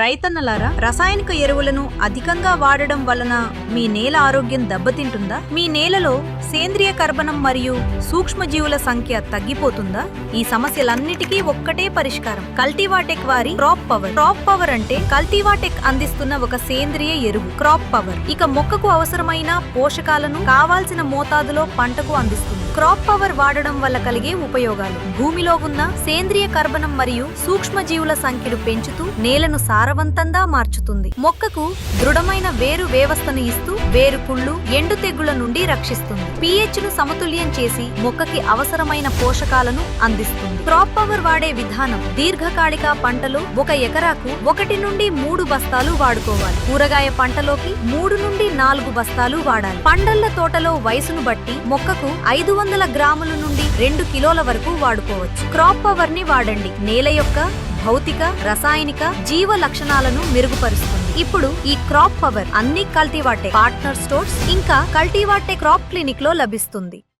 రైతన్నలారా రసాయనిక ఎరువులను అధికంగా వాడడం వలన మీ నేల ఆరోగ్యం దెబ్బతింటుందా? మీ నేలలో సేంద్రియ కర్బనం మరియు సూక్ష్మజీవుల సంఖ్య తగ్గిపోతుందా? ఈ సమస్యలన్నిటికీ ఒక్కటే పరిష్కారం. కల్టీవాటెక్ వారి క్రాప్ పవర్. క్రాప్ పవర్ అంటే కల్టీవాటెక్ అందిస్తున్న ఒక సేంద్రియ ఎరువు క్రాప్ పవర్. ఇక మొక్కకు అవసరమైన పోషకాలను కావాల్సిన మోతాదులో పంటకు అందిస్తుంది. క్రాప్ పవర్ వాడడం వల్ల కలిగే ఉపయోగాలు. భూమిలో ఉన్న సేంద్రియ కర్బనం మరియు సూక్ష్మజీవుల సంఖ్యను పెంచుతూ నేలను సారవంతంగా మార్చుతుంది. మొక్కకు దృఢమైన వేరు వ్యవస్థను ఇస్తూ వేరు పుళ్ళు ఎండు తెగుళ్ళ నుండి రక్షిస్తుంది. పిహెచ్ను సమతుల్యం చేసి మొక్కకి అవసరమైన పోషకాలను అందిస్తుంది. క్రాప్ పవర్ వాడే విధానం దీర్ఘకాలిక పంటలో ఒక ఎకరాకు ఒకటి నుండి మూడు బస్తాలు వాడుకోవాలి. కూరగాయ పంటలోకి మూడు నుండి నాలుగు బస్తాలు వాడాలి. పండళ్ళ తోటలో వయసును బట్టి మొక్కకు ఐదు వందల గ్రాముల నుండి రెండు కిలోల వరకు వాడుకోవచ్చు. క్రాప్ పవర్ని వాడండి. నేల యొక్క భౌతిక రసాయనిక జీవ లక్షణాలను మెరుగుపరుస్తుంది. ఇప్పుడు ఈ క్రాప్ పవర్ అన్ని కల్టీవాటే పార్ట్నర్ స్టోర్స్ ఇంకా కల్టీవాటే క్రాప్ క్లినిక్లో లభిస్తుంది.